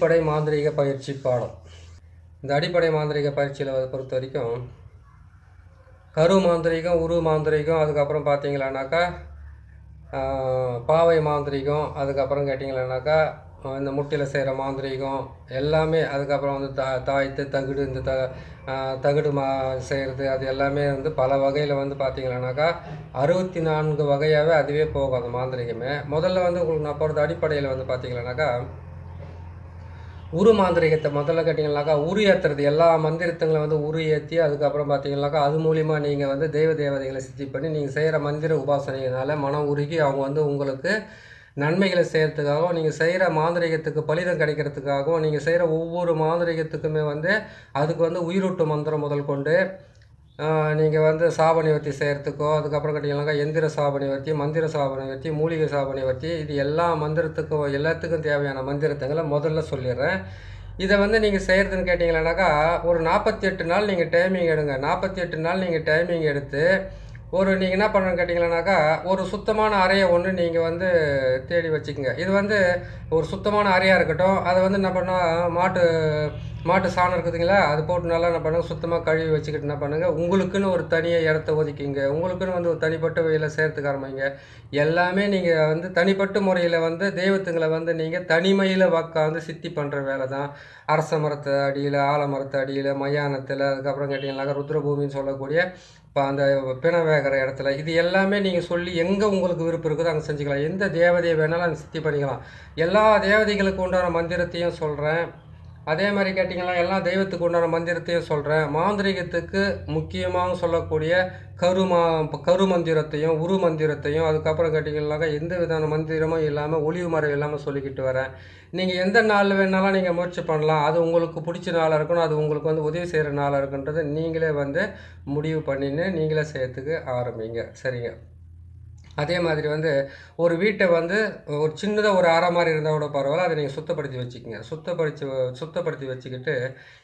அடிப்படை மாந்திரீக பயிற்சி பாடம். இந்த அடிப்படை மாந்திரீக பயிற்சியில் பொறுத்த வரைக்கும் கரு மாந்திரிகம் உரு மாந்திரிகம் அதுக்கப்புறம் பார்த்தீங்களானாக்கா பாவை மாந்திரீகம் அதுக்கப்புறம் கேட்டிங்களானாக்கா இந்த முட்டியில் செய்கிற மாந்திரீகம் எல்லாமே அதுக்கப்புறம் வந்து தா தாய்த்து தகுடு இந்த த தகுடு மா செய்கிறது அது எல்லாமே வந்து பல வகையில் வந்து பார்த்தீங்களானாக்கா அறுபத்தி நான்கு வகையாகவே அதுவே போகும் அந்த மாந்திரிகமே. முதல்ல வந்து உங்களுக்கு நான் போகிறது அடிப்படையில் வந்து பார்த்தீங்களானாக்கா உரு மாந்திரிகத்தை முதல்ல கேட்டிங்கனாக்கா உரு ஏற்றுறது எல்லா மந்திரத்துங்களை வந்து உரு ஏற்றி அதுக்கப்புறம் பார்த்தீங்கன்னாக்கா அது மூலிமா நீங்கள் வந்து தெய்வ தேவதைகளை சித்தி பண்ணி நீங்கள் செய்கிற மந்திர உபாசனையினால் மனம் உருகி அவங்க வந்து உங்களுக்கு நன்மைகளை செய்கிறதுக்காகவும் நீங்கள் செய்கிற மாந்திரிகத்துக்கு பலிதம் கிடைக்கிறதுக்காகவும் நீங்கள் செய்கிற ஒவ்வொரு மாந்திரிகத்துக்குமே வந்து அதுக்கு வந்து உயிரூட்டு மந்திரம் முதல் கொண்டு நீங்கள் வந்து சாபனை வர்த்தி செய்கிறதுக்கோ அதுக்கப்புறம் கேட்டிங்கனாக்கா எந்திர சாபனை வர்த்தி மந்திர சாபனை வர்த்தி மூலிகை சாபனை வர்த்தி இது எல்லா மந்திரத்துக்கும் எல்லாத்துக்கும் தேவையான மந்திரத்துங்களை முதல்ல சொல்லிடுறேன். இதை வந்து நீங்கள் செய்கிறதுன்னு கேட்டிங்களானாக்கா ஒரு நாற்பத்தி எட்டு நாள் நீங்கள் டைமிங் எடுங்க. நாற்பத்தி எட்டு நாள் நீங்கள் டைமிங் எடுத்து ஒரு நீங்கள் என்ன பண்ணுறேன்னு கேட்டிங்கன்னாக்கா ஒரு சுத்தமான அறையை ஒன்று நீங்கள் வந்து தேடி வச்சுக்கோங்க. இது வந்து ஒரு சுத்தமான அறையாக இருக்கட்டும் அதை வந்து என்ன பண்ணால் மாட்டு மாட்டு சாணம் இருக்குதுங்களா அது போட்டு நல்லா என்ன பண்ணுங்க சுத்தமாக கழுவி வச்சுக்கிட்டு என்ன பண்ணுங்கள் உங்களுக்குன்னு ஒரு தனியாக இடத்த ஒதுக்கிங்க. உங்களுக்குன்னு வந்து ஒரு தனிப்பட்ட வகையில் சேர்த்துக்க ஆரம்பிங்க எல்லாமே நீங்கள் வந்து தனிப்பட்ட முறையில் வந்து தெய்வத்துங்களை வந்து நீங்கள் தனிமையில் உக்காந்து சித்தி பண்ணுற வேலை தான். அரச மரத்து அடியில் ஆலமரத்து அடியில் மயானத்தில் அதுக்கப்புறம் கேட்டிங்கன்னாக்கா ருத்ரபூமின்னு சொல்லக்கூடிய இப்போ அந்த பிணை வேகிற இடத்துல இது எல்லாமே நீங்கள் சொல்லி எங்கே உங்களுக்கு விருப்பம் இருக்குதோ அங்கே செஞ்சுக்கலாம். எந்த தேவதையை வேணாலும் அங்கே சித்தி பண்ணிக்கலாம். எல்லா தேவதைகளுக்கு உண்டான மந்திரத்தையும் சொல்கிறேன் அதே மாதிரி கேட்டிங்கன்னா எல்லா தெய்வத்துக்கு உண்டான மந்திரத்தையும் சொல்கிறேன் மாந்திரிகத்துக்கு முக்கியமாக சொல்லக்கூடிய கருமா கரு மந்திரத்தையும் உரு மந்திரத்தையும் அதுக்கப்புறம் கேட்டிங்கன்னாக்கா எந்த விதமான மந்திரமும் இல்லாமல் ஒளிவு மறைவு இல்லாமல் சொல்லிக்கிட்டு வரேன். நீங்கள் எந்த நாள் வேணாலும் நீங்கள் முயற்சி பண்ணலாம். அது உங்களுக்கு பிடிச்ச நாளாக இருக்கணும். அது உங்களுக்கு வந்து உதவி செய்கிற நாளாக இருக்குன்றது நீங்களே வந்து முடிவு பண்ணின்னு நீங்களே செய்யறதுக்கு ஆரம்பிங்க. சரிங்க. அதே மாதிரி வந்து ஒரு வீட்டை வந்து ஒரு சின்னதாக ஒரு அறை மாதிரி இருந்தால் கூட பரவாயில்ல. அதை நீங்கள் சுத்தப்படுத்தி வச்சுக்கோங்க. சுத்தப்படுத்தி சுத்தப்படுத்தி வச்சுக்கிட்டு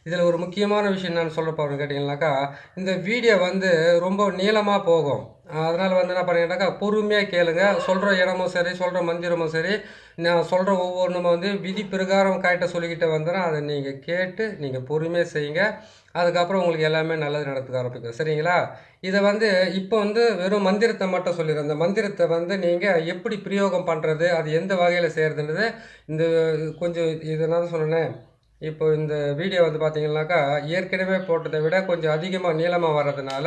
இதில் ஒரு முக்கியமான விஷயம் நான் சொல்ல போகிறேன்னு கேட்டிங்கனாக்கா இந்த வீடியோ வந்து ரொம்ப நீளமாக போகும். அதனால் வந்து என்ன பண்ணீங்கன்னாக்கா பொறுமையாக கேளுங்க. சொல்கிற இடமும் சரி சொல்கிற மந்திரமும் சரி நான் சொல்கிற ஒவ்வொன்றும் வந்து விதி பிரகாரம் கரெக்டாக சொல்லிக்கிட்டு வந்தேன்னா அதை நீங்கள் கேட்டு நீங்கள் பொறுமையாக செய்யுங்க. அதுக்கப்புறம் உங்களுக்கு எல்லாமே நல்லது நடத்துக்க ஆரம்பிக்கும். சரிங்களா? இதை வந்து இப்போ வந்து வெறும் மந்திரத்தை மட்டும் சொல்லிடுறேன். இந்த மந்திரத்தை வந்து நீங்கள் எப்படி பிரயோகம் பண்ணுறது அது எந்த வகையில் செய்கிறதுன்றது இந்த கொஞ்சம் இது நான் சொன்னேன் இப்போ இந்த வீடியோ வந்து பார்த்தீங்கன்னாக்கா ஏற்கனவே போட்டதை விட கொஞ்சம் அதிகமாக நீளமாக வர்றதுனால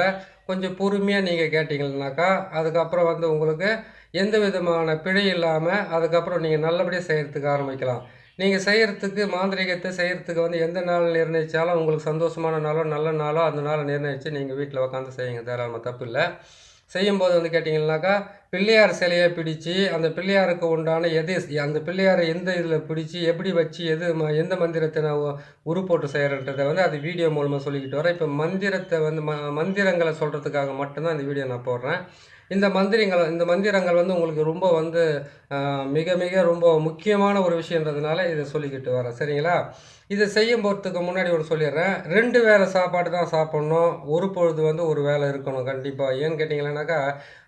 கொஞ்சம் பொறுமையாக நீங்கள் கேட்டிங்கன்னாக்கா அதுக்கப்புறம் வந்து உங்களுக்கு எந்த விதமான பிழை இல்லாமல் அதுக்கப்புறம் நீங்கள் நல்லபடியாக செய்கிறதுக்கு ஆரம்பிக்கலாம். நீங்கள் செய்கிறதுக்கு மாந்திரிகத்தை செய்கிறதுக்கு வந்து எந்த நாள் நிர்ணயித்தாலும் உங்களுக்கு சந்தோஷமான நாளோ நல்ல நாளோ அந்த நாளை நிர்ணயித்து நீங்கள் வீட்டில் உட்காந்து செய்யுங்க. தாராளமாக தப்பு இல்லை. செய்யும்போது வந்து கேட்டிங்கன்னாக்கா பிள்ளையார் சிலையை பிடிச்சி அந்த பிள்ளையாருக்கு உண்டான எது அந்த பிள்ளையாரை எந்த இதில் பிடிச்சி எப்படி வச்சு எது ம- எந்த மந்திரத்தை நான் உருப்போட்டு செய்கிறன்றதை வந்து அது வீடியோ மூலமாக சொல்லிக்கிட்டு வரேன். இப்போ மந்திரத்தை வந்து ம மந்திரங்களை சொல்கிறதுக்காக மட்டும்தான் இந்த வீடியோ நான் போடுறேன். இந்த மந்திரங்கள் இந்த மந்திரங்கள் வந்து உங்களுக்கு ரொம்ப வந்து மிக மிக ரொம்ப முக்கியமான ஒரு விஷயன்றதுனால இதை சொல்லிக்கிட்டு வரேன். சரிங்களா? இதை செய்யும் போகிறதுக்கு முன்னாடி ஒரு சொல்லிடுறேன். ரெண்டு வேளை சாப்பாடு தான் சாப்பிட்ணும். ஒரு பொழுது வந்து ஒரு வேலை இருக்கணும். கண்டிப்பாக ஏன்னு கேட்டிங்கன்னாக்கா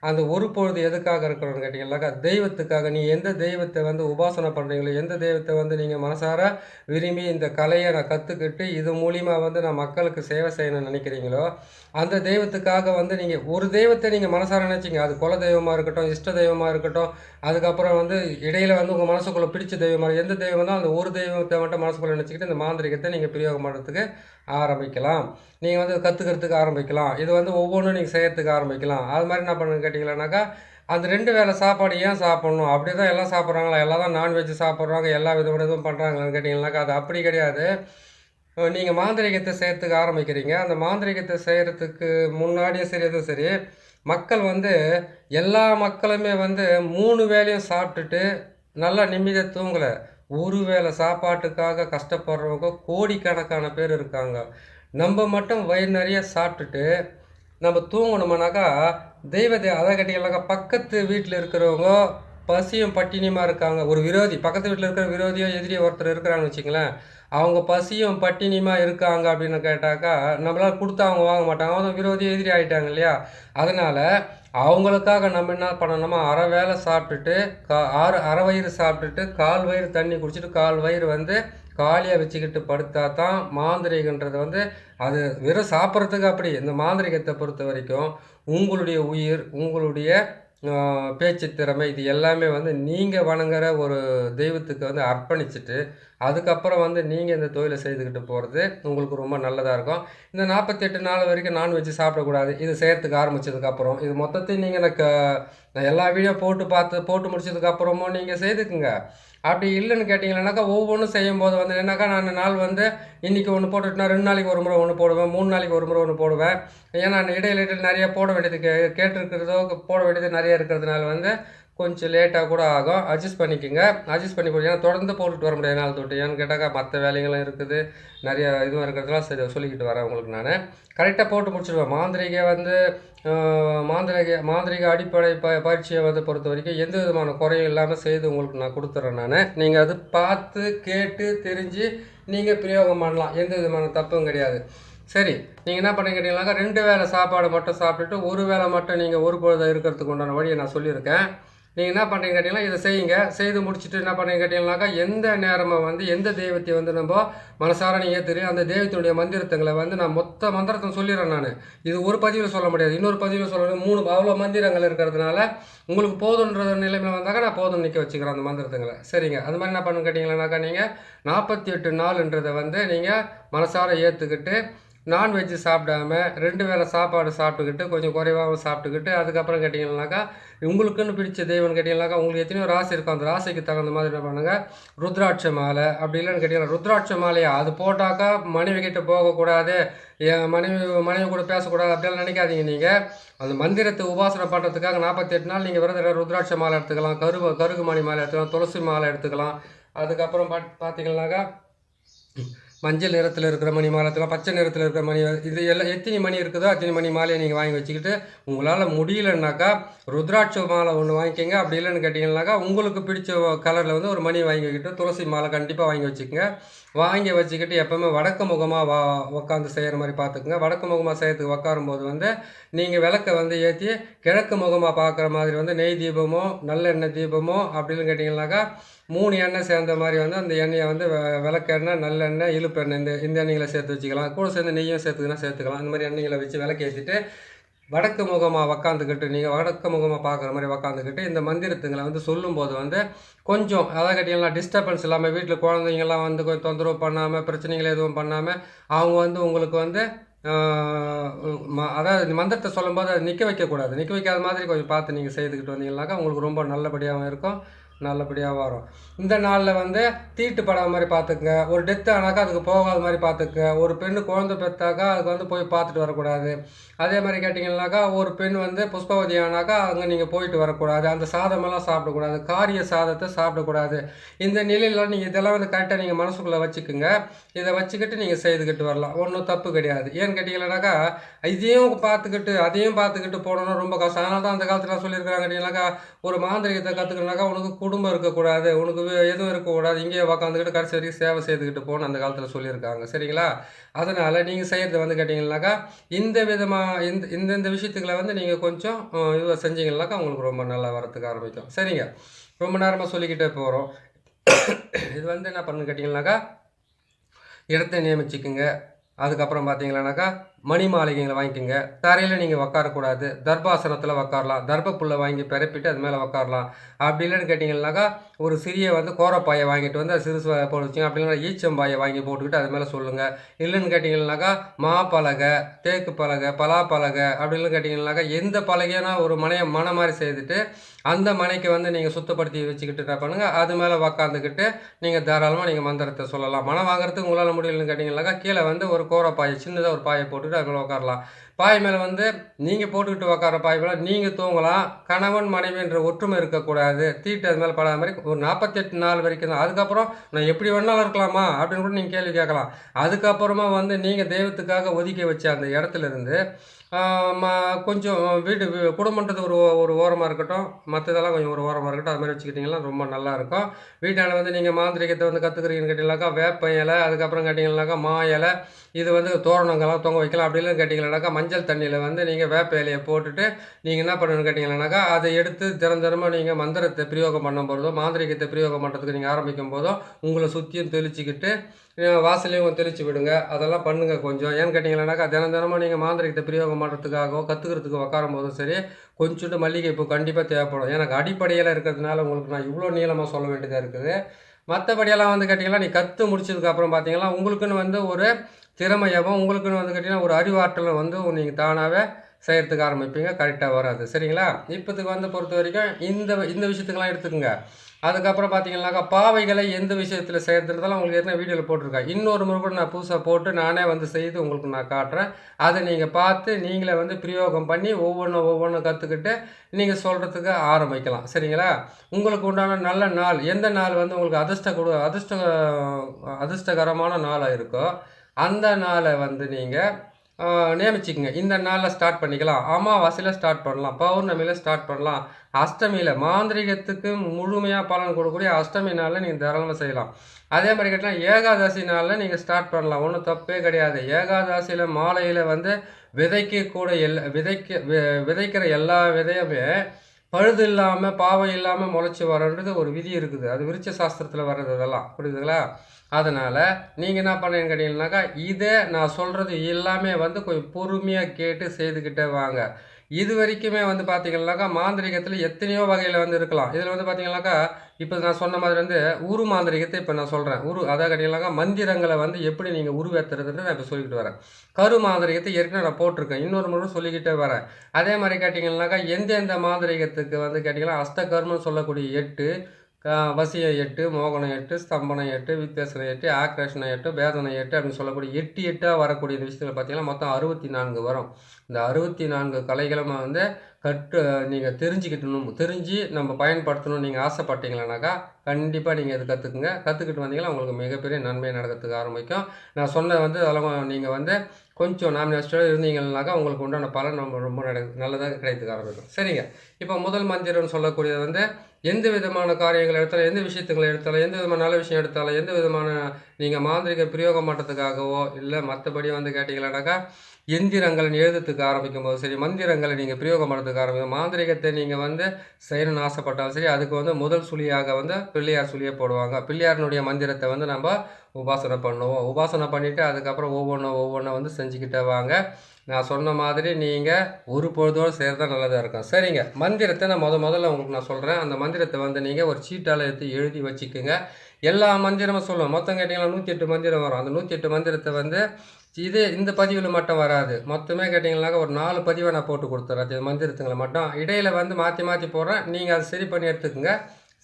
அந்த ஒரு பொழுது எதுக்காக இருக்கணும்னு கேட்டிங்கன்னாக்கா தெய்வத்துக்காக. நீ எந்த தெய்வத்தை வந்து உபாசனை பண்ணுறீங்களோ எந்த தெய்வத்தை வந்து நீங்கள் மனசார விரும்பி இந்த கலையை நான் கற்றுக்கிட்டு இது மூலிமா வந்து நான் மக்களுக்கு சேவை செய்யணும்னு நினைக்கிறீங்களோ அந்த தெய்வத்துக்காக வந்து நீங்கள் ஒரு தெய்வத்தை நீங்கள் மனசார நினச்சிங்க. அது குல தெய்வமாக இருக்கட்டும் இஷ்ட தெய்வமாக இருக்கட்டும் அதுக்கப்புறம் வந்து இடையில் வந்து உங்கள் மனசுக்குள்ளே பிடிச்ச தெய்வமாக எந்த தெய்வம் தான் அந்த ஒரு தெய்வத்தை மட்டும் மனசுக்குள்ளே நினச்சிக்கிட்டு இந்த மாந்திரிகத்தை நீங்கள் பிரயோகம் பண்ணுறதுக்கு ஆரம்பிக்கலாம். நீங்கள் வந்து கற்றுக்கிறதுக்கு ஆரம்பிக்கலாம். இது வந்து ஒவ்வொன்றும் நீங்கள் செய்யறதுக்கு ஆரம்பிக்கலாம். அது மாதிரி என்ன பண்ணுங்க கேட்டிங்களானாக்கா அந்த ரெண்டு வேளை சாப்பாடு ஏன் சாப்பிட்ணும்? அப்படி தான் எல்லாம் சாப்பிட்றாங்களா? எல்லாம் தான் நான்வெஜ் சாப்பிட்றாங்க? எல்லா விதமான இதுவும் பண்ணுறாங்களான்னு கேட்டிங்கனாக்கா அது அப்படி கிடையாது. நீங்கள் மாந்திரிகத்தை செய்கிறதுக்கு ஆரம்பிக்கிறீங்க. அந்த மாந்திரிகத்தை செய்கிறதுக்கு முன்னாடியும் சரி எதுவும் சரி மக்கள் வந்து எல்லா மக்களுமே வந்து மூணு வேளையும் சாப்பிட்டுட்டு நல்லா நிம்மதியாக தூங்கலை. ஒரு வேளை சாப்பாட்டுக்காக கஷ்டப்படுறவங்க கோடிக்கணக்கான பேர் இருக்காங்க. நம்ம மட்டும் வயிறு நிறைய சாப்பிட்டுட்டு நம்ம தூங்கணுமானாக்கா தெய்வத்தை அதை கட்டிக்கலாக்கா பக்கத்து வீட்டில் இருக்கிறவங்க பசியும் பட்டினியுமா இருக்காங்க? ஒரு விரோதி பக்கத்து வீட்டில் இருக்கிற விரோதியோ எதிரியோ ஒருத்தர் இருக்கிறான்னு வச்சுங்களேன் அவங்க பசியும் பட்டினியுமா இருக்காங்க அப்படின்னு கேட்டாக்கா நம்மளால் கொடுத்தா அவங்க வாங்க மாட்டாங்க. அவங்க விரோதி எதிரி ஆயிட்டாங்க இல்லையா? அதனால் அவங்களுக்காக நம்ம என்ன பண்ணணுமா அரை வேளை சாப்பிட்டுட்டு கா ஆறு அரை வயிறு சாப்பிட்டுட்டு கால் வயிறு தண்ணி குடிச்சிட்டு கால் வயிறு வந்து காலியாக வச்சுக்கிட்டு படுத்தா தான் மாந்திரிகன்றது வந்து அது வெறும் சாப்பிட்றதுக்கு அப்படி. இந்த மாந்திரிகத்தை பொறுத்த வரைக்கும் உங்களுடைய உயிர் உங்களுடைய பேச்சு திறமை இது எல்லாமே வந்து நீங்கள் வணங்குற ஒரு தெய்வத்துக்கு வந்து அர்ப்பணிச்சுட்டு அதுக்கப்புறம் வந்து நீங்கள் இந்த தொழிலை செய்துக்கிட்டு போகிறது உங்களுக்கு ரொம்ப நல்லதாக இருக்கும். இந்த நாற்பத்தெட்டு நாள் வரைக்கும் நான்வெஜ் சாப்பிடக்கூடாது. இது செய்கிறதுக்கு ஆரம்பிச்சதுக்கப்புறம் இது மொத்தத்தையும் நீங்கள் எனக்கு எல்லா வீடியோ போட்டு பார்த்து போட்டு முடிச்சதுக்கப்புறமும் நீங்கள் செய்துக்குங்க. அப்படி இல்லைன்னு கேட்டிங்கன்னாக்கா ஒவ்வொன்றும் செய்யும் போது வந்து என்னக்கா நான் நாள் வந்து இன்றைக்கி ஒன்று போட்டுட்டுனா ரெண்டு நாளைக்கு ஒரு முறை ஒன்று போடுவேன் மூணு நாளைக்கு ஒரு முறை ஒன்று போடுவேன். ஏன்னா நான் இடையில இடையில நிறைய போட வேண்டியது கே கேட்டிருக்கிறதோ போட வேண்டியது நிறைய இருக்கிறதுனால வந்து கொஞ்சம் லேட்டாக கூட ஆகும். அட்ஜஸ்ட் பண்ணிக்கோங்க. அட்ஜஸ்ட் பண்ணி போடுங்க ஏன்னா தொடர்ந்து போட்டுட்டு வர முடியாது. நாள் தொட்டு. ஏன்னு கேட்டாக்கா மற்ற வேலைகளும் இருக்குது. நிறைய இதுவும் இருக்கிறதுலாம் சரி சொல்லிக்கிட்டு வரேன் உங்களுக்கு நான். கரெக்டாக போட்டு முடிச்சிடுவேன். மாந்திரிகை வந்து ஆஹ், மாந்திரிக மாந்திரிக அடிப்படை ப பயிற்சியை வந்து பொறுத்த வரைக்கும் எந்த விதமான குறையும் இல்லாமல் செய்து உங்களுக்கு நான் கொடுத்துட்றேன் நான். நீங்கள் அது பார்த்து கேட்டு தெரிஞ்சு நீங்கள் பிரயோகம் பண்ணலாம். எந்த விதமான தப்பும் கிடையாது. சரி நீங்கள் என்ன பண்ணி ரெண்டு வேளை சாப்பாடு மட்டும் சாப்பிட்டுட்டு ஒரு வேளை மட்டும் நீங்கள் ஒரு பொழுது இருக்கிறதுக்கு உண்டான வழியை நான் சொல்லியிருக்கேன். நீங்கள் என்ன பண்ணுறீங்க கேட்டிங்கன்னா இதை செய்யுங்க. செய்து முடிச்சுட்டு என்ன பண்ணுறீங்க கேட்டிங்கனாக்கா எந்த நேரமாக வந்து எந்த தெய்வத்தை வந்து நம்ம மனசார நீங்கள் தெரியும் அந்த தெய்வத்தினுடைய மந்திரத்துங்களை வந்து நான் மொத்த மந்திரத்தை சொல்லிடுறேன் நான். இது ஒரு பதிவில் சொல்ல முடியாது. இன்னொரு பதிவில் சொல்லணும் மூணு அவ்வளோ மந்திரங்கள் இருக்கிறதுனால உங்களுக்கு போதுன்ற நிலைமையில் வந்தாக்கா நான் போதும் நிற்க வச்சுக்கிறேன் அந்த மந்திரத்துங்களை. சரிங்க. அது மாதிரி என்ன பண்ணுங்க கேட்டிங்கன்னாக்கா நீங்கள் நாற்பத்தி எட்டு நாள்ன்றதை வந்து நீங்கள் மனசார ஏற்றுக்கிட்டு நான்வெஜ்ஜு சாப்பிடாம ரெண்டு வேளை சாப்பாடு சாப்பிட்டுக்கிட்டு கொஞ்சம் குறைவாகவும் சாப்பிட்டுக்கிட்டு அதுக்கப்புறம் கேட்டிங்கன்னாக்கா உங்களுக்குன்னு பிடிச்ச தெய்வம்னு கேட்டிங்கனாக்கா உங்களுக்கு எத்தனையோ ராசி இருக்கும். அந்த ராசிக்கு தகுந்த மாதிரி என்ன பண்ணுங்கள் ருத்ராட்ச மாலை அப்படி இல்லைன்னு கேட்டிங்கன்னா ருத்ராட்ச மாலையா? அது போட்டாக்கா மனைவி கிட்டே போகக்கூடாது. என் மனைவி மனைவி கூட பேசக்கூடாது. அப்படிலாம் நினைக்காதீங்க நீங்கள் அந்த மந்திரத்தை உபாசனை பண்ணுறதுக்காக நாற்பத்தெட்டு நாள் நீங்கள் விரத ருத்ராட்ச மாலை எடுத்துக்கலாம். கருவ கருகு மணி மாலை எடுத்துக்கலாம். துளசி மாலை எடுத்துக்கலாம். அதுக்கப்புறம் பாட் பார்த்தீங்கன்னாக்கா மஞ்சள் நிறத்தில் இருக்கிற மணி மாலை பச்சை நிறத்தில் இருக்கிற மணி இது எல்லாம் எத்தனை மணி இருக்குதோ அத்தனை மணி மாலையை நீங்கள் வாங்கி வச்சுக்கிட்டு உங்களால் முடியலன்னாக்கா ருத்ராட்ச மாலை ஒன்று வாங்கிக்கோங்க. அப்படி இல்லைன்னு கேட்டிங்கன்னாக்கா உங்களுக்கு பிடிச்ச கலரில் வந்து ஒரு மணி வாங்கி வைக்கிட்டு துளசி மாலை கண்டிப்பாக வாங்கி வச்சுக்கோங்க. வாங்கி வச்சுக்கிட்டு எப்போவுமே வடக்கு முகமாக வா உட்காந்து செய்கிற மாதிரி பார்த்துக்குங்க வடக்கு முகமாக செய்யறதுக்கு உட்காரும்போது வந்து நீங்கள் விளக்கை வந்து ஏற்றி கிழக்கு முகமாக பார்க்குற மாதிரி வந்து நெய் தீபமோ நல்லெண்ணெய் தீபமோ அப்படின்னு கேட்டிங்கன்னாக்கா மூணு எண்ணெய் சேர்ந்த மாதிரி வந்து அந்த எண்ணெயை வந்து விளக்கெண்ணெய் நல்லெண்ணெய் இழுப்பெண்ணெய் இந்த இந்த எண்ணெய்களை சேர்த்து வச்சுக்கலாம். கூட சேர்ந்து நெய்யும் சேர்த்துக்கினா சேர்த்துக்கலாம். இந்த மாதிரி எண்ணெய்களை வச்சு விளக்கேற்றிட்டு வடக்கு முகமாக உக்காந்துக்கிட்டு நீங்கள் வடக்கு முகமாக பார்க்குற மாதிரி உக்காந்துக்கிட்டு இந்த மந்திரத்துங்களை வந்து சொல்லும்போது வந்து கொஞ்சம் அதாவது கேட்டிங்கன்னா டிஸ்டர்பன்ஸ் இல்லாமல் வீட்டில் குழந்தைங்கள்லாம் வந்து கொஞ்சம் தொந்தரவு பண்ணாமல் பிரச்சனைகள் எதுவும் பண்ணாமல் அவங்க வந்து உங்களுக்கு வந்து அதாவது மந்திரத்தை சொல்லும்போது அதை நிற்க வைக்கக்கூடாது. நிற்க வைக்காத மாதிரி கொஞ்சம் பார்த்து நீங்கள் செய்துக்கிட்டு வந்தீங்கன்னாக்கா உங்களுக்கு ரொம்ப நல்லபடியாகவும் இருக்கும். நல்லபடியாக வரும். இந்த நாளில் வந்து தீட்டு படாத மாதிரி பார்த்துக்குங்க ஒரு டெத் ஆனாக்கா அதுக்கு போகாத மாதிரி பார்த்துக்குங்க ஒரு பெண்ணு குழந்தை பெற்றாக்கா அதுக்கு வந்து போய் பார்த்துட்டு வரக்கூடாது. அதே மாதிரி கேட்டிங்கன்னாக்கா ஒரு பெண் வந்து புஷ்பவதி ஆனாக்கா அங்கே நீங்கள் போயிட்டு வரக்கூடாது. அந்த சாதமெல்லாம் சாப்பிடக்கூடாது. காரிய சாதத்தை சாப்பிடக்கூடாது. இந்த நிலையில் நீங்கள் இதெல்லாம் வந்து கரெக்டாக நீங்கள் மனசுக்குள்ளே வச்சுக்குங்க. இதை வச்சுக்கிட்டு நீங்கள் செய்துக்கிட்டு வரலாம். ஒன்றும் தப்பு கிடையாது. ஏன்னு கேட்டிங்கன்னாக்கா இதையும் பார்த்துக்கிட்டு அதையும் பார்த்துக்கிட்டு போனோம்னா ரொம்ப கஷ்டம். அதனால தான் அந்த காலத்தில் சொல்லியிருக்கிறாங்க கேட்டிங்கன்னாக்கா ஒரு மாந்திரிகத்தை கற்றுக்கணுனாக்கா உனக்கு குடும்பம் இருக்கக்கூடாது உனக்கு எதுவும் இருக்கக்கூடாது இங்கேயே உக்காந்துக்கிட்டு கடைசி வரைக்கும் சேவை செய்துக்கிட்டு போகணும் அந்த காலத்தில் சொல்லியிருக்காங்க. சரிங்களா? அதனால் நீங்கள் செய்கிறது வந்து கேட்டிங்கன்னாக்கா இந்த விதமாக இந்த இந்தந்த விஷயத்துக்களை வந்து நீங்கள் கொஞ்சம் இதுவாக இது செஞ்சீங்கன்னாக்கா உங்களுக்கு ரொம்ப நல்லா வரத்துக்கு ஆரம்பிக்கும். சரிங்க? ரொம்ப நேரமாக சொல்லிக்கிட்டே போகிறோம் இது வந்து என்ன பண்ணுன்னு கேட்டிங்கன்னாக்கா இடத்தை நியமிச்சுக்குங்க. அதுக்கப்புறம் பார்த்தீங்களானாக்கா மணி மாளிகைகளை வாங்கிக்கோங்க. தரையில் நீங்கள் உக்காரக்கூடாது. தர்பாசனத்தில் உக்காரலாம். தர்பப்புல்லை வாங்கி பிறப்பிட்டு அது மேலே உக்காரலாம். அப்படி இல்லைன்னு கேட்டிங்கன்னாக்கா ஒரு சிறிய வந்து கோரப்பாயை வாங்கிட்டு வந்து அது சிறுசு போட்டு வச்சுங்க அப்படி ஈச்சம்பாயை வாங்கி போட்டுக்கிட்டு அது மேலே சொல்லுங்கள் இல்லைன்னு கேட்டிங்கன்னாக்கா மாப்பலகை தேக்கு பலகை பலாப்பலகை அப்படின்னு கேட்டிங்கன்னாக்கா எந்த பலகையான ஒரு மனையை மனை மாதிரி செய்துட்டு அந்த மனைக்கு வந்து நீங்கள் சுத்தப்படுத்தி வச்சுக்கிட்டு என்ன பண்ணுங்கள் அது மேலே உக்காந்துக்கிட்டு நீங்கள் தாராளமாக நீங்கள் மந்திரத்தை சொல்லலாம். மனம் வாங்குறதுக்கு உங்களால் முடியலன்னு கேட்டிங்கன்னாக்கா கீழே வந்து ஒரு கோரப்பாயை சின்னதாக ஒரு பாயை போட்டு அது மேலே உட்காரலாம் பாய் மேலே வந்து நீங்கள் போட்டுக்கிட்டு உட்கார பாய் மேலே நீங்கள் தூங்கலாம். கணவன் மனைவின்ற ஒற்றுமை இருக்கக்கூடாது. தீட்டு அது மேலே படாத மாதிரி ஒரு நாற்பத்தெட்டு நாள் வரைக்கும் தான். அதுக்கப்புறம் நான் எப்படி வேணாலும் இருக்கலாமா அப்படின்னு கூட நீங்கள் கேள்வி கேட்கலாம். அதுக்கப்புறமா வந்து நீங்கள் தெய்வத்துக்காக ஒதுக்கி வச்ச அந்த இடத்துல இருந்து ம- கொஞ்சம் வீடு குடும்பன்றது ஒரு ஓ- ஒரு ஓரமாக இருக்கட்டும். மற்றதெல்லாம் கொஞ்சம் ஒரு ஓரமாக இருக்கட்டும். அது மாதிரி வச்சுக்கிட்டிங்கன்னா ரொம்ப நல்லாயிருக்கும் வீட்டால் வந்து நீங்கள் மாந்திரிகத்தை வந்து கற்றுக்குறீங்கன்னு கேட்டிங்கனாக்கா வேப்ப இலை அதுக்கப்புறம் கேட்டிங்கனாக்கா மா இலை இது வந்து தோரணங்கள்லாம் தொங்க வைக்கலாம் அப்படின்னு இல்லைன்னு மஞ்சள் தண்ணியில் வந்து நீங்கள் வேப்ப இலையை போட்டுட்டு நீங்கள் என்ன பண்ணணும்னு கேட்டிங்கனாக்கா அதை எடுத்து தினம் தினமும் நீங்கள் மந்திரத்தை பிரயோகம் பண்ணும்போதோ மாந்திரிகத்தை பிரயோகம் பண்ணுறதுக்கு நீங்கள் ஆரம்பிக்கும் போதோ உங்களை சுற்றியும் தெளிச்சிக்கிட்டு வாசலையும் தெளிச்சு விடுங்க. அதெல்லாம் பண்ணுங்கள் கொஞ்சம். ஏன்னு கேட்டிங்கன்னாக்கா தினம் தினமும் நீங்கள் மாந்திரிகத்தை பிரயோகம் பண்ணுறதுக்காகவோ கற்றுக்கிறதுக்கு உட்காரும் போதும் சரி கொஞ்சோண்டு மல்லிகை கண்டிப்பாக தேவைப்படும். எனக்கு அடிப்படையில் இருக்கிறதுனால உங்களுக்கு நான் இவ்வளோ நீளமாக சொல்ல வேண்டியதாக இருக்குது. மற்றபடியெல்லாம் வந்து கேட்டிங்கன்னா நீ கற்று முடிச்சதுக்கப்புறம் பார்த்தீங்கன்னா உங்களுக்குன்னு வந்து ஒரு திறமையாகவும் உங்களுக்குன்னு வந்து கேட்டிங்கன்னா ஒரு அறிவாற்றலை வந்து நீங்கள் தானாகவே செய்கிறதுக்கு ஆரம்பிப்பீங்க. கரெக்டாக வராது. சரிங்களா? இப்போதுக்கு வந்து பொறுத்த வரைக்கும் இந்த இந்த விஷயத்துக்கெல்லாம் எடுத்துக்கோங்க. அதுக்கப்புறம் பார்த்தீங்கன்னாக்கா பாவைகளை எந்த விஷயத்தில் செய்கிறதுலாம் உங்களுக்கு ஏற்கனவே வீடியோவில் போட்டிருக்கேன். இன்னொரு முறை கூட நான் புதுசாக போட்டு நானே வந்து செய்து உங்களுக்கு நான் காட்டுறேன். அதை நீங்கள் பார்த்து நீங்களே வந்து பிரயோகம் பண்ணி ஒவ்வொன்றும் ஒவ்வொன்றும் கற்றுக்கிட்டு நீங்கள் சொல்கிறதுக்கு ஆரம்பிக்கலாம். சரிங்களா? உங்களுக்கு உண்டான நல்ல நாள் எந்த நாள் வந்து உங்களுக்கு அதிர்ஷ்ட கொடு அதிர்ஷ்ட அதிர்ஷ்டகரமான நாளாக இருக்கோ அந்த நாளை வந்து நீங்கள் நியமிச்சிக்கங்க. இந்த நாளில் ஸ்டார்ட் பண்ணிக்கலாம். அமாவாசையில் ஸ்டார்ட் பண்ணலாம். பௌர்ணமியில் ஸ்டார்ட் பண்ணலாம். அஷ்டமியில் மாந்திரிகத்துக்கு முழுமையாக பலன் கொடுக்கக்கூடிய அஷ்டமி நாளில் நீங்கள் தாராளமாக செய்யலாம். அதே மாதிரி கேட்டால் ஏகாதசி நாளில் நீங்கள் ஸ்டார்ட் பண்ணலாம். ஒன்றும் தப்பே கிடையாது. ஏகாதசியில் மாலையில் வந்து விதைக்கக்கூட எல்லா விதைக்க விதைக்கிற எல்லா விதையுமே பழுது இல்லாமல் பாவம் இல்லாமல் முளைச்சி வரன்றது ஒரு விதி இருக்குது. அது விருச்ச சாஸ்திரத்தில் வர்றது அதெல்லாம் புரியுதுங்களா? அதனால் நீங்கள் என்ன பண்ணுறீங்கன்னு கேட்டிங்கன்னாக்கா இதை நான் சொல்கிறது எல்லாமே வந்து கொஞ்சம் பொறுமையாக கேட்டு செய்துக்கிட்டே வாங்க. இது வரைக்குமே வந்து பார்த்தீங்கன்னாக்கா மாந்திரிகத்தில் எத்தனையோ வகையில் வந்து இருக்கலாம். இதில் வந்து பார்த்தீங்கன்னாக்கா இப்போ நான் சொன்ன மாதிரி வந்து உரு மாந்திரிகத்தை இப்போ நான் சொல்கிறேன் உரு அதாவது கேட்டிங்கனாக்கா மந்திரங்களை வந்து எப்படி நீங்கள் உருவேற்றுறதுன்னு நான் இப்போ சொல்லிக்கிட்டு வரேன். கரு மாந்திரிகத்தை ஏற்கனவே நான் போட்டிருக்கேன். இன்னொரு முறை சொல்லிக்கிட்டே வரேன். அதே மாதிரி கேட்டிங்கன்னாக்கா எந்தெந்த மாந்திரிகத்துக்கு வந்து கேட்டிங்கன்னா அஷ்டகர்மம் சொல்லக்கூடிய எட்டு வசிய எட்டு மோகனம் எட்டு ஸ்தம்பனம் எட்டு வித்வேசனம் எட்டு ஆக்ரேஷனம் எட்டு வேதனை எட்டு அப்படின்னு சொல்லக்கூடிய எட்டு எட்டாக வரக்கூடிய இந்த விஷயத்தில் பார்த்தீங்கன்னா மொத்தம் அறுபத்தி நான்கு வரும். இந்த அறுபத்தி நான்கு கலைகளும் வந்து கற்று நீங்கள் தெரிஞ்சுக்கிட்டணும். தெரிஞ்சு நம்ம பயன்படுத்தணும் நீங்கள் ஆசைப்பட்டீங்களானாக்கா கண்டிப்பாக நீங்கள் இது கற்றுக்குங்க கற்றுக்கிட்டு வந்தீங்கன்னா உங்களுக்கு மிகப்பெரிய நன்மை நடக்கிறதுக்கு ஆரம்பிக்கும். நான் சொன்ன வந்து அதெல்லாம் நீங்கள் வந்து கொஞ்சம் நாமினேஸ்டோட இருந்தீங்கன்னாக்கா உங்களுக்கு உண்டான பலன் நம்ம ரொம்ப நட நல்லதாக கிடைத்துக்க ஆரம்பிக்கும். சரிங்க. இப்போ முதல் மந்திரம்னு சொல்லக்கூடியது வந்து எந்த விதமான காரியங்கள் எடுத்தாலும் எந்த விஷயத்துங்களை எடுத்தாலும் எந்த விதமான நல்ல விஷயம் எடுத்தாலும் எந்த விதமான நீங்கள் மாந்திரிக பிரயோகம் பண்ணுறதுக்காகவோ இல்லை மற்றபடி வந்து கேட்டிங்களானாக்கா எந்திரங்கள் எழுதுறதுக்கு ஆரம்பிக்கும் போது சரி மந்திரங்களை நீங்கள் பிரயோகம் பண்ணுறதுக்கு ஆரம்பிக்கும் மாந்திரிகத்தை நீங்கள் வந்து செய்யணும்னு ஆசைப்பட்டாலும் சரி அதுக்கு வந்து முதல் சுழியாக வந்து பிள்ளையார் சுழியை போடுவாங்க. பிள்ளையாரனுடைய மந்திரத்தை வந்து நம்ம உபாசனை பண்ணுவோம். உபாசனை பண்ணிவிட்டு அதுக்கப்புறம் ஒவ்வொன்றும் ஒவ்வொன்றும் வந்து செஞ்சுக்கிட்டே வாங்க. நான் சொன்ன மாதிரி நீங்கள் ஒரு பொழுதோடு செய்கிறது தான் நல்லதாக இருக்கும். சரிங்க. மந்திரத்தை நான் முத முதல்ல உங்களுக்கு நான் சொல்கிறேன் அந்த மந்திரத்தை வந்து நீங்கள் ஒரு சீட்டால் எடுத்து எழுதி வச்சுக்கோங்க. எல்லா மந்திரமும் சொல்லுவோம். மொத்தம் கேட்டிங்கன்னா நூற்றி எட்டு மந்திரம் வரும். அந்த நூற்றி எட்டு மந்திரத்தை வந்து இது இந்த பதிவில் மட்டும் வராது. மொத்தமே கேட்டிங்கனாக்கா ஒரு நாலு பதிவை நான் போட்டு கொடுத்துட்றேன் அது மந்திரத்துங்களை மட்டும். இடையில் வந்து மாற்றி மாற்றி போடுறேன். நீங்கள் அதை சரி பண்ணி எடுத்துக்கோங்க.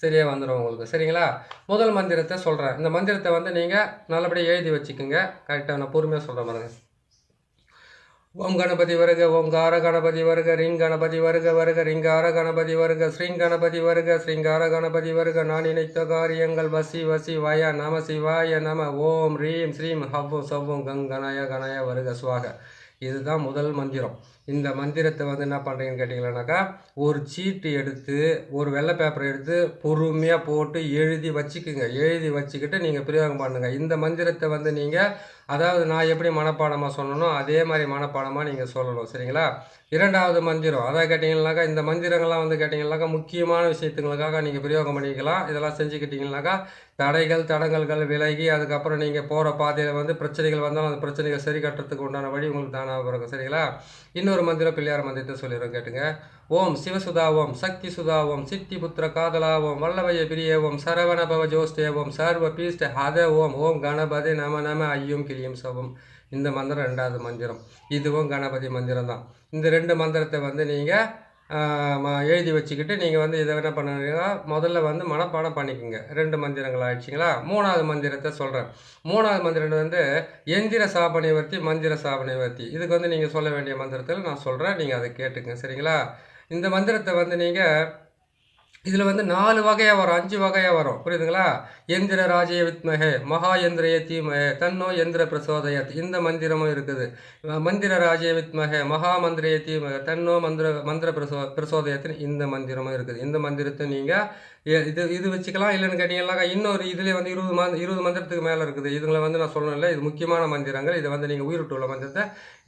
சரியாக வந்துடும் உங்களுக்கு. சரிங்களா? முதல் மந்திரத்தை சொல்கிறேன் இந்த மந்திரத்தை வந்து நீங்கள் நல்லபடியாக எழுதி வச்சுக்கோங்க. கரெக்டாக நான் பொறுமையாக சொல்கிறேன் பாருங்க. ஓம் கணபதி வருக ஓங்கார கணபதி வருக ரிங் கணபதி வருக வருக ரிங்கார கணபதி வருக ஸ்ரீங் கணபதி வருக ஸ்ரீங்கார கணபதி வருக நான் நினைத்த காரியங்கள் வசி வசி வய நம சிவாய நம ஓம் ரீம் ஸ்ரீம் ஹவ்வும் சவ்வும் கங்கணய கணய வருக சுவாக. இதுதான் முதல் மந்திரம். இந்த மந்திரத்தை வந்து என்ன பண்ணுறீங்கன்னு கேட்டிங்களானாக்கா ஒரு சீட்டு எடுத்து ஒரு வெள்ளை பேப்பர் எடுத்து பொறுமையாக போட்டு எழுதி வச்சுக்குங்க. எழுதி வச்சுக்கிட்டு நீங்கள் பிரயோகம் பண்ணுங்கள் இந்த மந்திரத்தை வந்து நீங்கள் அதாவது நான் எப்படி மனப்பாடமாக சொன்னனோ அதே மாதிரி மனப்பாடமாக நீங்கள் சொல்லணும் சரிங்களா? இரண்டாவது மந்திரம். அதை கேட்டிங்கனாக்கா இந்த மந்திரங்கள்லாம் வந்து கேட்டிங்கனாக்கா முக்கியமான விஷயத்துங்களுக்காக நீங்கள் பிரயோகம் பண்ணிக்கலாம். இதெல்லாம் செஞ்சுக்கிட்டிங்கனாக்கா தடைகள் தடங்கல்கள் விலகி அதுக்கப்புறம் நீங்கள் போகிற பாதையில் வந்து பிரச்சனைகள் வந்தாலும் அந்த பிரச்சனைகள் சரி கட்டுறதுக்கு உண்டான வழி உங்களுக்கு தானாக பிறகு சரிங்களா? இன்னொரு மந்திரம் பிள்ளையார் மந்திரத்தை சொல்லிடுறோம் கேட்டுங்க. ஓம் சிவசுதாவோம் சக்தி சுதாவோம் சித்தி புத்திர காதலாவோம் வல்லவைய பிரியவோம் சரவண பவ ஜோஸ்தேவோம் சர்வ பீஷ்ட ஹத ஓம் ஓம் கணபதி நம நம ஐயும் கிரியும் சவம் இந்த மந்திரம் ரெண்டாவது மந்திரம். இதுவும் கணபதி மந்திரம் தான் இந்த ரெண்டு மந்திரத்தை வந்து நீங்கள் எழுதி வச்சுக்கிட்டு நீங்கள் வந்து இதை என்ன பண்ணுறீங்கன்னா முதல்ல வந்து மனப்பாடம் பண்ணிக்கோங்க. ரெண்டு மந்திரங்கள் ஆயிடுச்சிங்களா? மூணாவது மந்திரத்தை சொல்கிறேன் மூணாவது மந்திரம் வந்து எந்திர சாபனைவர்த்தி மந்திர சாபனைவர்த்தி இதுக்கு வந்து நீங்கள் சொல்ல வேண்டிய மந்திரத்தில் நான் சொல்கிறேன் நீங்கள் அதை கேட்டுக்கங்க. சரிங்களா? இந்த மந்திரத்தை வந்து நீங்கள் இதில் வந்து நாலு வகையாக வரும் அஞ்சு வகையாக வரும். புரியுதுங்களா? எந்திர ராஜய வித்மகே மகா எந்திரய தீமகே தன்னோ எந்திர பிரசோதயத். இந்த மந்திரமும் இருக்குது. மந்திர ராஜய வித்மகே மகா மந்திரய தீமகே தன்னோ மந்திர மந்திர பிரசோ பிரசோதயத்தின் இந்த மந்திரமும் இருக்குது. இந்த மந்திரத்தை நீங்கள் இது இது வச்சுக்கலாம். இல்லைன்னு கேட்டிங்கன்னாக்கா இன்னொரு இதுலேயே வந்து இருபது மந்த் இருபது மந்திரத்துக்கு மேலே இருக்குது. இதுங்களை வந்து நான் சொல்லணும்ல இது முக்கியமான மந்திரங்கள். இதை வந்து நீங்கள் உயிரிட்டுள்ள மந்திரத்தை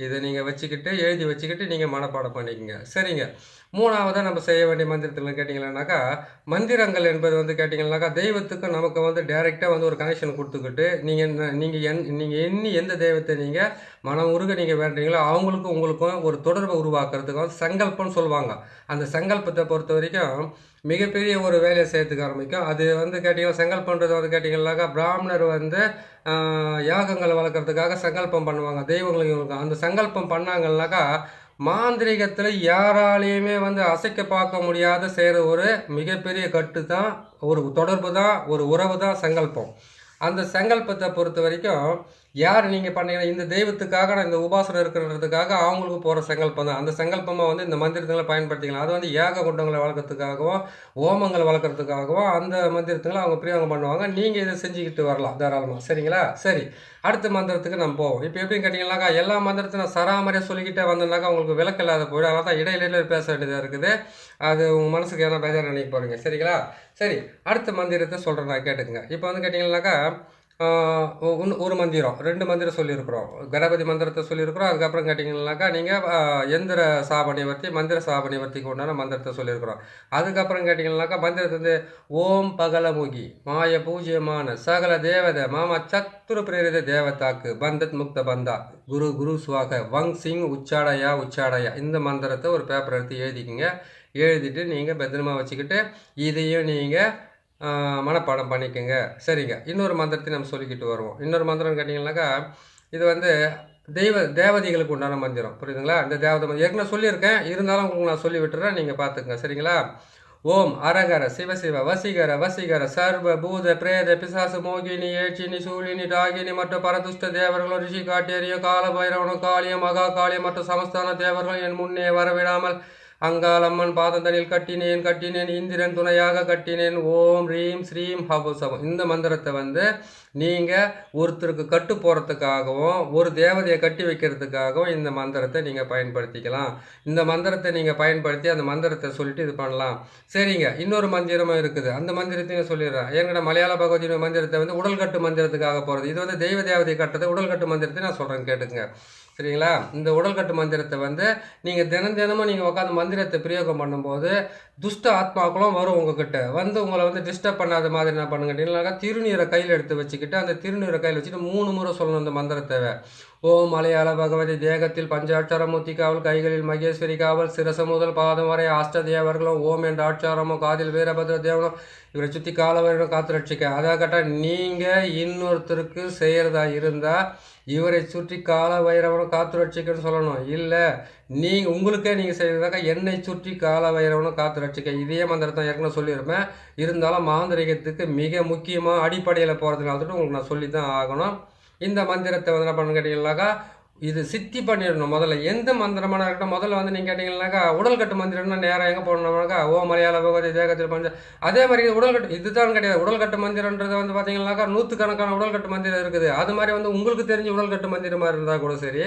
இதை நீங்கள் வச்சுக்கிட்டு எழுதி வச்சுக்கிட்டு நீங்கள் மனப்பாடம் பண்ணிக்கங்க. சரிங்க. மூணாவதாக நம்ம செய்ய வேண்டிய மந்திரத்தில் கேட்டிங்கன்னாக்கா மந்திரங்கள் என்பது வந்து கேட்டிங்கன்னாக்கா தெய்வத்துக்கு நமக்கு வந்து டைரெக்டாக வந்து ஒரு கனெக்ஷன் கொடுத்துக்கிட்டு நீங்கள் நீங்கள் என் நீங்கள் எண்ணி எந்த தெய்வத்தை நீங்கள் மனம் உருக நீங்கள் வேண்டுறீங்களோ அவங்களுக்கும் உங்களுக்கும் ஒரு தொடர்பை உருவாக்குறதுக்கு வந்து சங்கல்பம்னு சொல்லுவாங்க. அந்த சங்கல்பத்தை பொறுத்த வரைக்கும் மிகப்பெரிய ஒரு வேலையை செய்யறதுக்கு ஆரம்பிக்கும். அது வந்து கேட்டிங்கன்னா சங்கல்பன்றது வந்து கேட்டிங்கன்னாக்கா பிராமணர் வந்து யாகங்கள் யாகங்களை வளர்க்குறதுக்காக சங்கல்பம் பண்ணுவாங்க. தெய்வங்களுக்கு அந்த சங்கல்பம் பண்ணாங்கன்னாக்கா மாந்திரிகத்தில் யாராலையுமே வந்து அசைக்க பார்க்க முடியாத செய்கிற ஒரு மிகப்பெரிய கட்டு தான் ஒரு தொடர்பு தான் ஒரு உறவு தான் சங்கல்பம். அந்த சங்கல்பத்தை பொறுத்த வரைக்கும் யார் நீங்கள் பண்ணீங்க இந்த தெய்வத்துக்காக நான் இந்த உபாசனம் இருக்கிறதுக்காக அவங்களுக்கு போகிற சங்கல்பம் தான். அந்த சங்கல்பமாக வந்து இந்த மந்திரத்துங்களை பயன்படுத்திக்கலாம். அது வந்து ஏக குண்டங்களை வளர்க்கறதுக்காகவும் ஓமங்கள் வளர்க்குறதுக்காகவும் அந்த மந்திரத்துங்களை அவங்க பிரயோகம் பண்ணுவாங்க. நீங்கள் இதை செஞ்சுக்கிட்டு வரலாம் தாராளமாக சரிங்களா? சரி. அடுத்த மந்திரத்துக்கு நம்ம போவோம். இப்போ எப்படின்னு கேட்டிங்கன்னாக்கா எல்லா மந்திரத்தையும் நான் சராமரியாக சொல்லிக்கிட்டே வந்தேன்னாக்கா உங்களுக்கு விளக்கு இல்லாத போயிடும். அதனால் தான் இடையில பேச வேண்டியதாக இருக்குது. அது உங்கள் மனசுக்கு எதனா பேஜார் நினைக்க போகிறீங்க சரிங்களா? சரி. அடுத்த மந்திரத்தை சொல்கிறேன் நான் கேட்டுக்குங்க. இப்போ வந்து கேட்டிங்கனாக்கா ஒரு மந்திரம் ரெண்டு மந்திரம் சொல்லியிருக்கிறோம். கணபதி மந்திரத்தை சொல்லியிருக்கிறோம். அதுக்கப்புறம் கேட்டிங்கன்னாக்கா நீங்கள் எந்திர சாபனிவர்த்தி மந்திர சாபனிவர்த்திக்கு உண்டான மந்திரத்தை சொல்லியிருக்கிறோம். அதுக்கப்புறம் கேட்டிங்கன்னாக்கா மந்திரத்தை வந்து ஓம் பகலமுகி மாய பூஜ்யமான சகல தேவதை மாமா சத்துரு பிரேரித தேவதாக்கு பந்தத் முக்த பந்தா குரு குரு சுவாக வங் சிங் உச்சாடையா உச்சாடையா இந்த மந்திரத்தை ஒரு பேப்பர் எடுத்து எழுதிக்கிங்க. எழுதிட்டு நீங்கள் பத்திரமா வச்சுக்கிட்டு இதையும் நீங்கள் மனப்பாடம் பண்ணிக்கோங்க. சரிங்க. இன்னொரு மந்திரத்தை நம்ம சொல்லிக்கிட்டு வருவோம். இன்னொரு மந்திரம் கேட்டிங்கன்னாக்கா இது வந்து தெய்வ தேவதைகளுக்கு உண்டான மந்திரம். புரியுதுங்களா? இந்த தேவதை மந்திரம். ஏற்கனவே சொல்லியிருக்கேன். இருந்தாலும் உங்களுக்கு நான் சொல்லி விட்டுறேன். நீங்கள் பார்த்துக்குங்க. சரிங்களா? ஓம் அரகர சிவசிவ வசீகர வசீகர சர்வ பூத பிரேத பிசாசு மோகினி ஏச்சினி சூழினி டாகினி மற்றும் பரதுஷ்ட தேவர்களும் ரிஷி காட்டேரிய கால பைரவனும் காளியம் மகா காளியம் மற்றும் சமஸ்தான தேவர்களும் என் முன்னே வரவிடாமல் அங்காளம்மன் பாதந்தனில் கட்டினேன் கட்டினேன் இந்திரன் துணையாக கட்டினேன். ஓம் ரீம் ஸ்ரீம் ஹபுசவம் இந்த மந்திரத்தை வந்து நீங்கள் ஒருத்தருக்கு கட்டு போகிறதுக்காகவும் ஒரு தேவதையை கட்டி வைக்கிறதுக்காகவும் இந்த மந்திரத்தை நீங்கள் பயன்படுத்திக்கலாம். இந்த மந்திரத்தை நீங்கள் பயன்படுத்தி அந்த மந்திரத்தை சொல்லிட்டு இது பண்ணலாம். சரிங்க இன்னொரு மந்திரமும் இருக்குது. அந்த மந்திரத்தையும் சொல்லிடுறேன். என்கிட்ட மலையாள பகவதியின் மந்திரத்தை வந்து உடல்கட்டு மந்திரத்துக்காக போகிறது இது வந்து தெய்வ தேவதை கட்டுறது உடல்கட்டு மந்திரத்தை நான் சொல்கிறேன் கேட்டுங்க சரிங்களா? இந்த உடல் கட்டு மந்திரத்தை வந்து நீங்கள் தினம் தினமும் நீங்கள் உட்காந்து மந்திரத்தை பிரயோகம் பண்ணும்போது துஷ்ட ஆத்மாக்களும் வரும் உங்ககிட்ட. வந்து உங்களை வந்து டிஸ்டர்ப் பண்ணாத மாதிரி என்ன பண்ணுங்க. திருநீரை கையில் எடுத்து வச்சுக்கிட்டு அந்த திருநீரை கையில் வச்சுட்டு மூணு முறை சொல்லணும் அந்த மந்திரத்தை ஓம் மலையாள பகவதி தேகத்தில் பஞ்சாட்சாரமூர்த்தி காவல் கைகளில் மகேஸ்வரி காவல் சிரச முதல் பாதம் வரை அஷ்டதேவர்களும் ஓம் என்ற ஆட்சாரமும் காதில் வீரபத்ர தேவனும் இவரை சுற்றி காலவரையும் காத்து ரட்சிக்க. அதை கேட்டால் நீங்கள் இன்னொருத்தருக்கு செய்கிறதா இருந்தால் இவரை சுற்றி கால வைரவனும் காத்து ரட்சிக்கன்னு சொல்லணும். இல்லை நீங்கள் உங்களுக்கே நீங்கள் செய்கிறதாக்கா என்னை சுற்றி கால வைரவனும் காத்து ரட்சிக்க. இதே மந்திரத்தை ஏற்கனவே சொல்லியிருப்பேன். இருந்தாலும் மாந்திரிகத்துக்கு மிக முக்கியமாக அடிப்படையில் போகிறதுனால வந்துட்டு உங்களுக்கு நான் சொல்லி தான் ஆகணும். இந்த மந்திரத்தை வந்து என்ன பண்ணு கேட்டீங்கன்னாக்கா இது சித்தி பண்ணிடணும் முதல்ல. எந்த மந்திரமான இருக்கட்டும் முதல்ல வந்து நீங்கள் கேட்டிங்கன்னாக்கா உடல்கட்டு மந்திரம்னா நேராக எங்கே போடணும்னாக்கா ஓ மலையாள பகவதி தேகத்தில் பஞ்ச. அதே மாதிரி உடல்கட்டு இதுதான் கிடையாது. உடல்கட்டு மந்திரன்றது வந்து பார்த்தீங்கன்னாக்கா நூற்றுக்கணக்கான உடல்கட்டு மந்திரம் இருக்குது. அது மாதிரி வந்து உங்களுக்கு தெரிஞ்ச உடல்கட்டு மந்திரமாக இருந்தால் கூட சரி.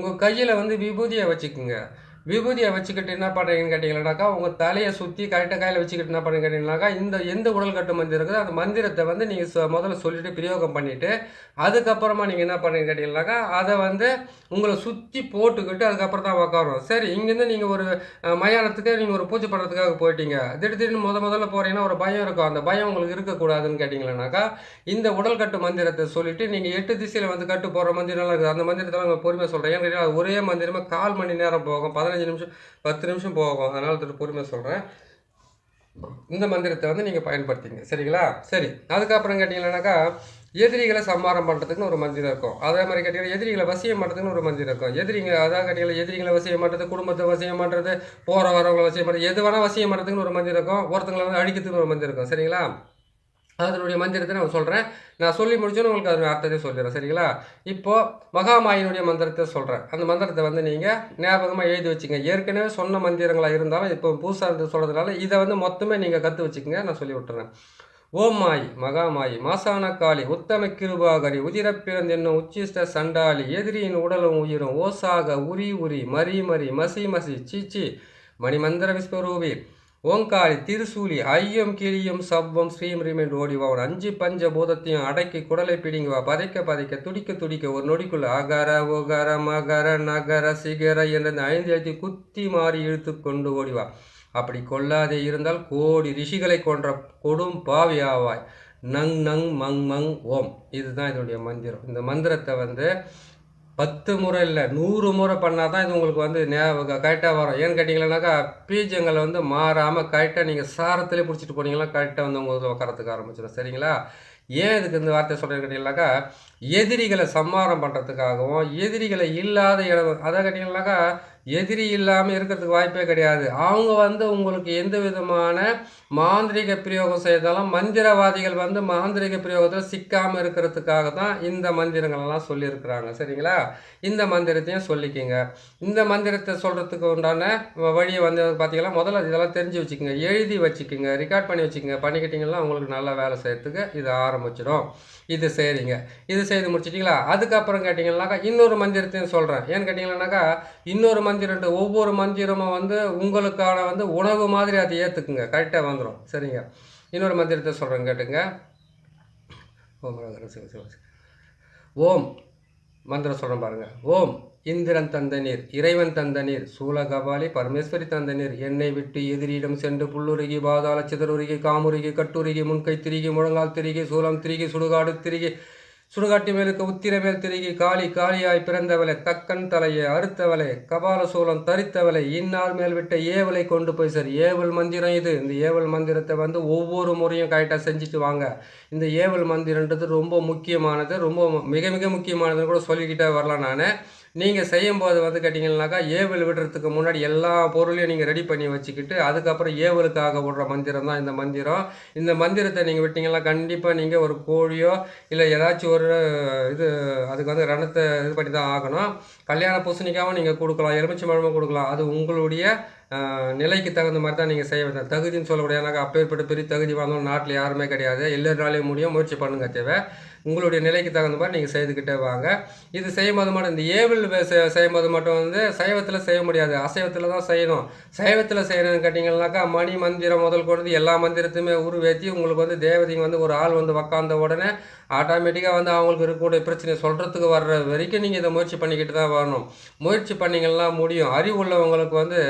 உங்கள் கையில் வந்து விபூதியை வச்சுக்குங்க. விபூதியை வச்சுக்கிட்டு என்ன பண்ணுறீங்கன்னு கேட்டிங்கன்னாக்கா உங்கள் தலையை சுற்றி கரெக்டாக கையில் வச்சுக்கிட்டு என்ன பண்ணுறீங்க கேட்டிங்கனாக்கா இந்த எந்த உடல் கட்டு மந்திரம் இருக்குதோ அந்த மந்திரத்தை வந்து நீங்கள் முதல்ல சொல்லிவிட்டு பிரயோகம் பண்ணிவிட்டு அதுக்கப்புறமா நீங்கள் என்ன பண்ணுறீங்க கேட்டிங்கனாக்கா அதை வந்து உங்களை சுற்றி போட்டுக்கிட்டு அதுக்கப்புறம் தான் உக்காரும் சரி இங்கேருந்து நீங்கள் ஒரு மயானத்துக்கு நீங்கள் ஒரு பூஜை பண்ணுறதுக்காக போயிட்டீங்க. திடீர் திடீர்னு முத முதல்ல போகிறீங்கன்னா ஒரு பயம் இருக்கும். அந்த பயம் உங்களுக்கு இருக்கக்கூடாதுன்னு கேட்டிங்களேனாக்கா இந்த உடல் கட்டு மந்திரத்தை சொல்லிவிட்டு நீங்கள் எட்டு திசையில் வந்து கட்டு போகிற மந்திரம்லாம் இருக்குது. அந்த மந்திரத்தெல்லாம் உங்கள் பொறுமையாக சொல்கிறேன் ஏன்னு ஒரே மந்திரமாக கால் மணி நேரம் போகும். பதினஞ்சு பதினஞ்சு நிமிஷம் பத்து நிமிஷம் போகும். அதனால் திரு பொறுமையாக சொல்கிறேன் இந்த மந்திரத்தை வந்து நீங்கள் பயன்படுத்திங்க சரிங்களா? சரி. அதுக்கப்புறம் கேட்டிங்கன்னாக்கா எதிரிகளை சம்மாரம் பண்ணுறதுக்குன்னு ஒரு மந்திரம் இருக்கும். அதே மாதிரி கேட்டிங்கன்னா எதிரிகளை வசியம் பண்ணுறதுக்குன்னு ஒரு மந்திரம் இருக்கும். எதிரிங்க அதான் கேட்டிங்கன்னா எதிரிகளை வசியம் பண்ணுறது குடும்பத்தை வசியம் பண்ணுறது போகிற வரவங்களை வசியம் பண்ணுறது எது வேணால் வசியம் பண்ணுறதுக்குன்னு ஒரு மந்திரம் இருக்கும். ஒருத்தங்களை வந்து அடிக்கிறதுக்குன்னு ஒரு மந்திரம் இருக்கும். சரிங்களா? அதனுடைய மந்திரத்தை நான் சொல்கிறேன் நான் சொல்லி முடிச்சோன்னு உங்களுக்கு அதனுடைய அர்த்தத்தை சொல்லிடுறேன். சரிங்களா? இப்போது மகாமாயினுடைய மந்திரத்தை சொல்கிறேன் அந்த மந்திரத்தை வந்து நீங்கள் ஞாபகமாக எழுதி வச்சுங்க. ஏற்கனவே சொன்ன மந்திரங்களாக இருந்தாலும் இப்போ புதுசாக இருந்து சொல்கிறதுனால இதை வந்து மொத்தமே நீங்கள் கற்று வச்சுக்கோங்க. நான் சொல்லி விட்டுறேன். ஓம் மாய் மகாமாயி மாசான காளி உத்தம கிருபாகரி உதிரப்பிறந்து என்னும் உச்சிஷ்ட சண்டாளி எதிரியின் உடலும் உயிரும் ஓசாக உரி உரி மரி மரி மசி மசி சீச்சி மணிமந்திர விஸ்வரூபி ஓங்காளி திருசூலி ஐயம் கிளியும் சவ்வம் ஸ்ரீம் ரீம் என்று ஓடி வா ஒரு அஞ்சு பஞ்ச பூதத்தையும் அடக்கி குடலை பிடிங்குவா. பதைக்க பதைக்க துடிக்க துடிக்க ஒரு நொடிக்குள்ள அகர ஒகர மகர நகர சிகர என்ற ஐந்து எழுத்தி குத்தி மாறி இழுத்து கொண்டு ஓடி வா அப்படி கொல்லாதே இருந்தால் கோடி ரிஷிகளை கொன்ற கொடும் பாவி ஆவாய். நங் நங் மங் மங் ஓம். இதுதான் இதனுடைய மந்திரம். இந்த மந்திரத்தை வந்து பத்து முறை இல்லை நூறு முறை பண்ணால் தான் இது உங்களுக்கு வந்து ஞாபகம் கரெக்டாக வரும். ஏன்னு கேட்டிங்களாக்கா பீஜங்களை வந்து மாறாமல் கரெக்டாக நீங்கள் சாரத்திலே பிடிச்சிட்டு போனீங்கன்னா கரெக்டாக வந்து உங்களுக்கு உட்காரத்துக்கு ஆரம்பிச்சிடும் சரிங்களா? ஏன் இதுக்கு இந்த வார்த்தை சொல்கிறேன்னு கேட்டிங்கனாக்கா எதிரிகளை சம்மாரம் பண்ணுறதுக்காகவும் எதிரிகளை இல்லாத இடம் அதை கேட்டிங்கனாக்கா எதிரி இல்லாமல் இருக்கிறதுக்கு வாய்ப்பே கிடையாது. அவங்க வந்து உங்களுக்கு எந்த விதமான மாந்திரிக பிரயோகம் செய்தாலும் மந்திரவாதிகள் வந்து மாந்திரிக பிரயோகத்தில் சிக்காமல் இருக்கிறதுக்காக தான் இந்த மந்திரங்களெல்லாம் சொல்லியிருக்கிறாங்க. சரிங்களா? இந்த மந்திரத்தையும் சொல்லிக்கோங்க. இந்த மந்திரத்தை சொல்கிறதுக்கு உண்டான வ- வழியை வந்து பார்த்தீங்கன்னா முதல்ல இதெல்லாம் தெரிஞ்சு வச்சுக்கோங்க. எழுதி வச்சுக்கோங்க. ரெக்கார்ட் பண்ணி வச்சுக்கோங்க. பண்ணிக்கிட்டிங்கன்னா உங்களுக்கு நல்லா வேலை செய்கிறதுக்கு இது ஆரம்பிச்சிடும். இது சரிங்க இது செய்து முடிச்சிட்டிங்களா? அதுக்கப்புறம் கேட்டிங்கன்னாக்கா இன்னொரு மந்திரத்தையும் சொல்கிறேன் ஏன்னு கேட்டிங்கன்னாக்கா இன்னொரு மந்திரம் ஒவ்வொரு மந்திரமும் வந்து உங்களுக்கான வந்து உணவு மாதிரி அதை ஏற்றுக்குங்க கரெக்டாக வந்துடும் சரிங்க. இன்னொரு மந்திரத்தை சொல்கிறேன் கேட்டுங்க. ஓம் ஓம். மந்திரம் சொல்கிறேன் பாருங்கள் ஓம். இந்திரன் தந்த நீர் இறைவன் தந்த நீர் சூலகபாலி பரமேஸ்வரி தந்த நீர் என்னை விட்டு எதிரியிடம் சென்று புல்லுருகி பாதாள சிதறுருகி காமுருகி கட்டுருகி முன்கை திரிகி முழங்கால் திரிகி சூலம் திரிகி சுடுகாடு திரிகி சுடுகாட்டி மேலுக்கு உத்திர மேல் திரிகி காளி காளியாய் பிறந்தவளை கக்கன் தலையை அறுத்தவளை கபால சூலம் தரித்தவளை இந்நாள் மேல் விட்ட ஏவலை கொண்டு போய் சரி ஏவல் மந்திரம் இது. இந்த ஏவல் மந்திரத்தை வந்து ஒவ்வொரு முறையும் கரெக்டாக செஞ்சுட்டு வாங்க. இந்த ஏவல் மந்திரன்றது ரொம்ப முக்கியமானது ரொம்ப மிக மிக முக்கியமானதுன்னு கூட சொல்லிக்கிட்டே வரலாம் நான். நீங்கள் செய்யும்போது வந்து கேட்டிங்கன்னாக்கா ஏவல் விடுறதுக்கு முன்னாடி எல்லா பொருளையும் நீங்கள் ரெடி பண்ணி வச்சுக்கிட்டு அதுக்கப்புறம் ஏவலுக்காக விடுற மந்திரம் தான் இந்த மந்திரம். இந்த மந்திரத்தை நீங்கள் விட்டிங்கன்னா கண்டிப்பாக நீங்கள் ஒரு கோழியோ இல்லை ஏதாச்சும் ஒரு இது அதுக்கு வந்து ரணத்தை இது பண்ணி தான் ஆகணும். கல்யாண பூசணிக்காகவும் நீங்கள் கொடுக்கலாம் எலுமிச்சை மழமும் கொடுக்கலாம். அது உங்களுடைய நிலைக்கு தகுந்த மாதிரி தான் நீங்கள் செய்ய வேண்டும். தகுதின்னு சொல்ல அப்பேற்பட்ட பெரிய தகுதி வாங்கணும். நாட்டில் யாருமே கிடையாது. எல்லாராலையும் முடியும். முயற்சி பண்ணுங்க தேவை. உங்களுடைய நிலைக்கு தகுந்த மாதிரி நீங்கள் செய்துக்கிட்டே வாங்க. இது செய்யும்போது மட்டும் இந்த ஏவில் செய்யும்போது மட்டும் வந்து சைவத்தில் செய்ய முடியாது. அசைவத்தில் தான் செய்யணும். சைவத்தில் செய்யணும்னு கேட்டிங்கன்னாக்கா மணி மந்திரம் முதல் கொண்டு எல்லா மந்திரத்தையுமே உருவேற்றி உங்களுக்கு வந்து தேவதைங்க வந்து ஒரு ஆள் வந்து உக்காந்த உடனே ஆட்டோமேட்டிக்காக வந்து அவங்களுக்கு இருக்கக்கூடிய பிரச்சனையை சொல்கிறதுக்கு வர்ற வரைக்கும் நீங்கள் இதை முயற்சி பண்ணிக்கிட்டு தான் வரணும். முயற்சி பண்ணிங்கன்னா முடியும். அறிவு உள்ளவங்களுக்கு வந்து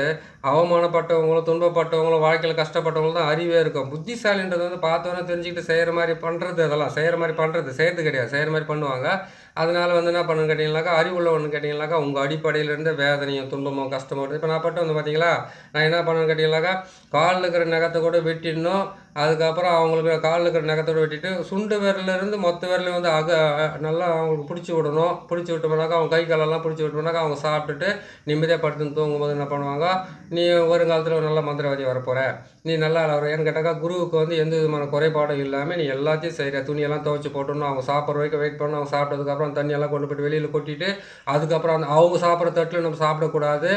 அவமானப்பட்டவங்களும் துன்பப்பட்டவங்களும் வாழ்க்கையில் கஷ்டப்பட்டவங்களும் தான் அறிவே இருக்கும். புத்திசாலின்றது வந்து பார்த்தோன்னே தெரிஞ்சுக்கிட்டு செய்கிற மாதிரி பண்ணுறது அதெல்லாம் செய்கிற மாதிரி பண்ணுறது செய்கிறது கிடையாது. செய்கிற மாதிரி பண்ணுவாங்க. அதனால் வந்து என்ன பண்ணுன்னு கேட்டிங்கனாக்கா அறிவுள்ளவன்னு கேட்டிங்கனாக்கா உங்கள் அடிப்படையிலேருந்து வேதனையும் துன்பமோ கஷ்டமோ இப்போ நான் பட்டு வந்து பார்த்தீங்களா நான் என்ன பண்ணுன்னு கேட்டிங்கனாக்கா காலில் இருக்கிற நகத்தை கூட வெட்டிடணும். அதுக்கப்புறம் அவங்களுக்கு காலில் இருக்கிற நகத்தோட வெட்டிட்டு சுண்டு விரல்ல இருந்து மொத்த விரலையும் வந்து அக நல்லா அவங்களுக்கு பிடிச்சி விடணும். பிடிச்சி விட்டோம்னாக்கா அவங்க கை காலெல்லாம் பிடிச்சி விட்டோம்னாக்கா அவங்க சாப்பிட்டுட்டு நிம்மதியாக படுத்து தூங்கும்போது என்ன பண்ணுவாங்க நீ வருங்காலத்தில் ஒரு நல்ல மந்திரவாதி வரப்போகிற நீ நல்லா வர. ஏன்னு கேட்டாக்கா குருவுக்கு வந்து எந்த விதமான குறைபாடும் இல்லாமல் நீ எல்லாத்தையும் செய்கிற துணியெல்லாம் துவைச்சி போட்டணும் அவங்க சாப்பிட்ற வரைக்கும் வெயிட் பண்ணணும். அவங்க சாப்பிட்டதுக்கப்புறம் தண்ணியெல்லாம் கொண்டு போயிட்டு வெளியில் கொட்டிட்டு அதுக்கப்புறம் அந்த அவங்க சாப்பிட்ற தட்டில் நம்ம சாப்பிடக்கூடாது.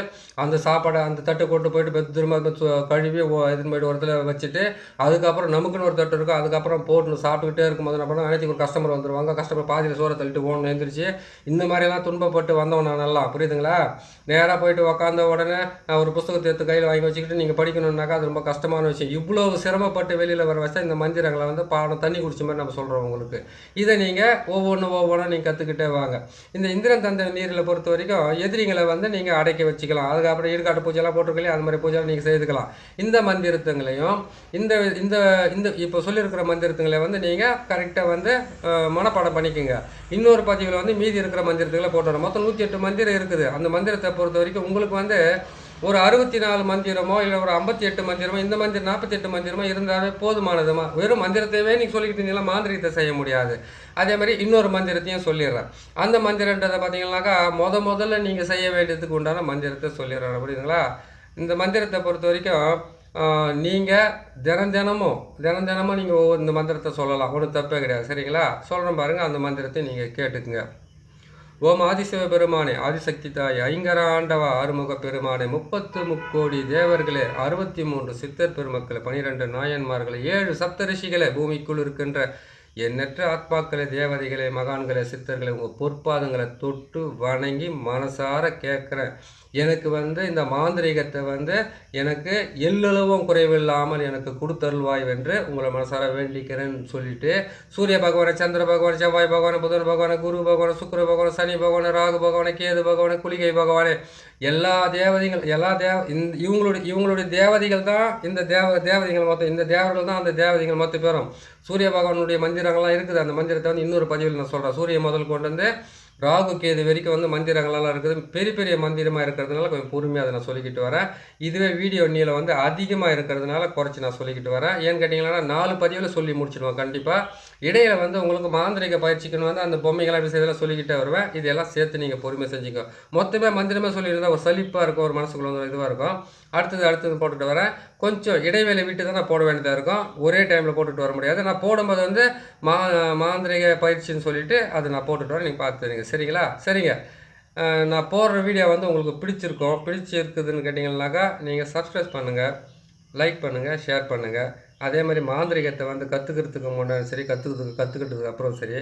அந்த சாப்பாடை அந்த தட்டை கொண்டு போயிட்டு திரும்ப கழுவி இதுன்னு போயிட்டு ஒரு இடத்துல வச்சுட்டு அதுக்கப்புறம் நமக்குன்னு ஒரு தட்டு இருக்கும். அதுக்கப்புறம் போட்டு சாப்பிட்டுக்கிட்டே இருக்கும்போது என்ன பண்ணணும் அனைத்து ஒரு கஸ்டமர் வந்துடுவாங்க கஸ்டமர் பாதியில் சோறை தள்ளிட்டு ஓடணும் எழுந்திரிச்சு இந்த மாதிரியெல்லாம் துன்பப்பட்டு வந்தவன் நான் நல்லா புரியுதுங்களா? நேராக போயிட்டு உக்காந்த உடனே நான் ஒரு புஸ்தகத்தை எடுத்து கையில் வாங்கி வச்சுக்கிட்டு நீங்கள் படிக்கணும்னாக்கா அது ரொம்ப கஷ்டமான விஷயம். இவ்வளோ சிரமப்பட்டு வெளியில் வர வச்சா இந்த மந்திரங்களை வந்து பாடம் தண்ணி குடிச்ச மாதிரி நம்ம சொல்கிறோம் உங்களுக்கு. இதை நீங்கள் ஒவ்வொன்று ஒவ்வொன்றும் நீங்கள் கற்றுக்கிட்டே வாங்க. இந்த இந்திரன் தந்த நீரில் பொறுத்த வரைக்கும் எதிரிங்களை வந்து நீங்கள் அடைக்க வச்சுக்கலாம். அதுக்கப்புறம் ஈடுகாட்டு பூஜைலாம் போட்டிருக்கலையே? அது மாதிரி பூஜை நீங்கள் செய்துக்கலாம். இந்த மந்திரத்துங்களையும் இந்த இந்த இந்த இப்போ சொல்லியிருக்கிற மந்திரத்துங்களை வந்து நீங்கள் கரெக்டாக வந்து மனப்பாடம் பண்ணிக்கோங்க. இன்னொரு பதிவில் வந்து மீதி இருக்கிற மந்திரத்துக்களை போட்டுறோம் மொத்தம் நூற்றி எட்டு மந்திரம் இருக்குது. அந்த மந்திரத்தை பொறுத்த வரைக்கும் உங்களுக்கு வந்து ஒரு அறுபத்தி நாலு மந்திரமோ இல்லை ஒரு ஐம்பத்தி எட்டு மந்திரமோ இந்த மந்திரம் நாற்பத்தி எட்டு மந்திரமோ இருந்தாலே போதுமானதுமா? வெறும் மந்திரத்தையே நீங்கள் சொல்லிக்கிட்டு இருந்தீங்கன்னா மாந்திரிகத்தை செய்ய முடியாது. அதே மாதிரி இன்னொரு மந்திரத்தையும் சொல்லிடுறேன். அந்த மந்திரன்றதை பார்த்தீங்கன்னாக்கா முத முதல்ல நீங்கள் செய்ய வேண்டியதுக்கு உண்டான மந்திரத்தை சொல்லிடுறேன். அப்படிங்களா இந்த மந்திரத்தை பொறுத்த வரைக்கும் நீங்கள் தினம் தினமும் தினம் தினமும் நீங்கள் ஒவ்வொரு இந்த மந்திரத்தை சொல்லலாம். ஒன்றும் தப்பே கிடையாது. சரிங்களா? சொல்கிறேன் பாருங்கள் அந்த மந்திரத்தை நீங்கள் கேட்டுக்குங்க. ஓம் ஆதிசிவ பெருமானே ஆதிசக்தி தாய் ஐங்கர ஆண்டவா ஆறுமுக பெருமானே முப்பத்து முக்கோடி தேவர்களே அறுபத்தி மூன்று சித்தர் பெருமக்களை பனிரெண்டு நாயன்மார்களை ஏழு சப்தரிஷிகளை பூமிக்குள் இருக்கின்ற எண்ணற்ற ஆத்மாக்களை தேவதைகளை மகான்களை சித்தர்களை உங்கள் பொற்பாதங்களை தொட்டு வணங்கி மனசார கேட்குறேன் எனக்கு வந்து இந்த மாந்திரீகத்தை வந்து எனக்கு எல்லளவும் குறைவில்லாமல் எனக்கு கொடுத்தருள்வாய் வென்று உங்களை மனசார வேண்டிக்கிறேன்னு சொல்லிட்டு சூரிய பகவானை சந்திர பகவான் செவ்வாய் பகவான் புதன் பகவான் குரு பகவான் சுக்கர பகவான் சனி பகவான் ராகு பகவான் கேது பகவான் குளிகை பகவானே எல்லா தேவதைகள் எல்லா தேவ இந்த இவங்களுடைய இவங்களுடைய தேவதைகள் தான் இந்த தேவ தேவதைகள் மொத்தம் இந்த தேவர்கள் தான் அந்த தேவதைகள் மொத்த பேரும். சூரிய பகவானுடைய மந்திரங்கள்லாம் இருக்குது. அந்த மந்திரத்தை வந்து இன்னொரு பதிவில் நான் சொல்கிறேன் சூரிய முதல் கொண்டு வந்து ராகு கேது வரைக்கும் வந்து மந்திரங்கள்லாம் இருக்குது. பெரிய பெரிய மந்திரமாக இருக்கிறதுனால கொஞ்சம் பொறுமையாக அதை நான் சொல்லிக்கிட்டு வரேன். இதுவே வீடியோ நீல வந்து அதிகமாக இருக்கிறதுனால குறைச்சி நான் சொல்லிக்கிட்டு வரேன். ஏன்னு கேட்டிங்கன்னா நாலு பதிவில் சொல்லி முடிச்சிடுவேன் கண்டிப்பாக இடையில வந்து உங்களுக்கு மாந்திரிக பயிற்சிக்குன்னு வந்து அந்த பொம்மைகளை விஷயத்தில் சொல்லிக்கிட்டே வருவேன். இதெல்லாம் சேர்த்து நீங்கள் பொறுமை செஞ்சுக்கோ மொத்தமே மந்திரமே சொல்லியிருந்தால் ஒரு சலிப்பாக இருக்கும் ஒரு மனசுக்குள்ள ஒரு இதுவாக இருக்கும். அடுத்தது அடுத்தது போட்டுட்டு வரேன். கொஞ்சம் இடைவேளை விட்டு தான் நான் போட வேண்டியதாக இருக்கும். ஒரே டைமில் போட்டுட்டு வர முடியாது. நான் போடும்போது வந்து மா மாந்திரிக பயிற்சின்னு சொல்லிவிட்டு அதை நான் போட்டுட்டு வரேன். நீங்கள் பார்த்துருங்க சரிங்களா? சரிங்க. நான் போடுற வீடியோ வந்து உங்களுக்கு பிடிச்சிருக்கும். பிடிச்சிருக்குதுன்னு கேட்டிங்கன்னாக்கா நீங்கள் சப்ஸ்கிரைப் பண்ணுங்கள் லைக் பண்ணுங்கள் ஷேர் பண்ணுங்கள் அதே மாதிரி மாந்திரிகத்தை வந்து கற்றுக்கிறதுக்கு முன்னாடி சரி கற்றுக்கிறதுக்கு கற்றுக்கிட்டதுக்கு அப்புறம் சரி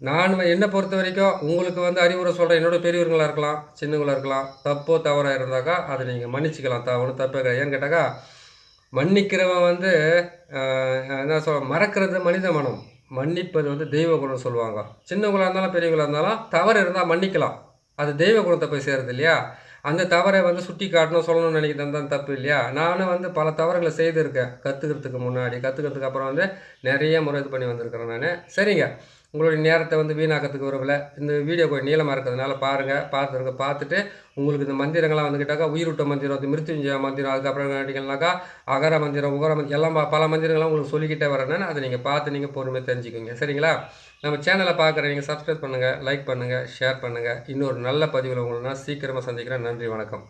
நான் என்னை பொறுத்த வரைக்கும் உங்களுக்கு வந்து அறிவுரை சொல்கிறேன் என்னோட பெரியவர்களாக இருக்கலாம் சின்னவங்களாக இருக்கலாம் தப்போ தவறாக இருந்தாக்கா அதை நீங்கள் மன்னிச்சிக்கலாம். த ஒன்றும் தப்பே கிடையாது. ஏன்னு கேட்டாக்கா மன்னிக்கிறவன் வந்து என்ன சொல் மறக்கிறது மனித மனம். மன்னிப்பது வந்து தெய்வ குணம் சொல்லுவாங்க. சின்னவங்களாக இருந்தாலும் பெரியவங்களாக இருந்தாலும் தவறு இருந்தால் மன்னிக்கலாம். அது தெய்வ குணத்தை போய் சேருது இல்லையா? அந்த தவறை வந்து சுட்டி காட்டணும் சொல்லணும்னு நினைக்கிறது தான் தப்பு இல்லையா? நானும் வந்து பல தவறுகளை செய்திருக்கேன். கற்றுக்கிறதுக்கு முன்னாடி கற்றுக்கிறதுக்கு அப்புறம் வந்து நிறைய முறை இது பண்ணி வந்திருக்கிறேன் நான். சரிங்க. உங்களுடைய நேரத்தை வந்து வீணாக்கிறதுக்கு விரும்பல. இந்த வீடியோ கொஞ்சம் நீளமாக இருக்கிறதுனால பாருங்கள் பார்த்துருங்க பார்த்துட்டு உங்களுக்கு இந்த மந்திரங்கள்லாம் வந்துக்கிட்டாக்கா உயிரூட்ட மந்திரம் அது மிருத்யுஞ்சய மந்திரம் அதுக்கப்புறம் கேட்டிங்கன்னாக்கா அகர மந்திரம் உகர மந்திரம் எல்லாம் பல மந்திரங்கள்லாம் உங்களுக்கு சொல்லிக்கிட்டே வரேன்னு அதை நீங்கள் பார்த்து நீங்கள் பொறுமையாக தெரிஞ்சுக்கோங்க சரிங்களா? நம்ம சேனலை பார்க்குற நீங்கள் சப்ஸ்கிரைப் பண்ணுங்கள் லைக் பண்ணுங்கள் ஷேர் பண்ணுங்கள் இன்னொரு நல்ல பதிவில் உங்களை நான் சீக்கிரமாக சந்திக்கிறேன். நன்றி வணக்கம்.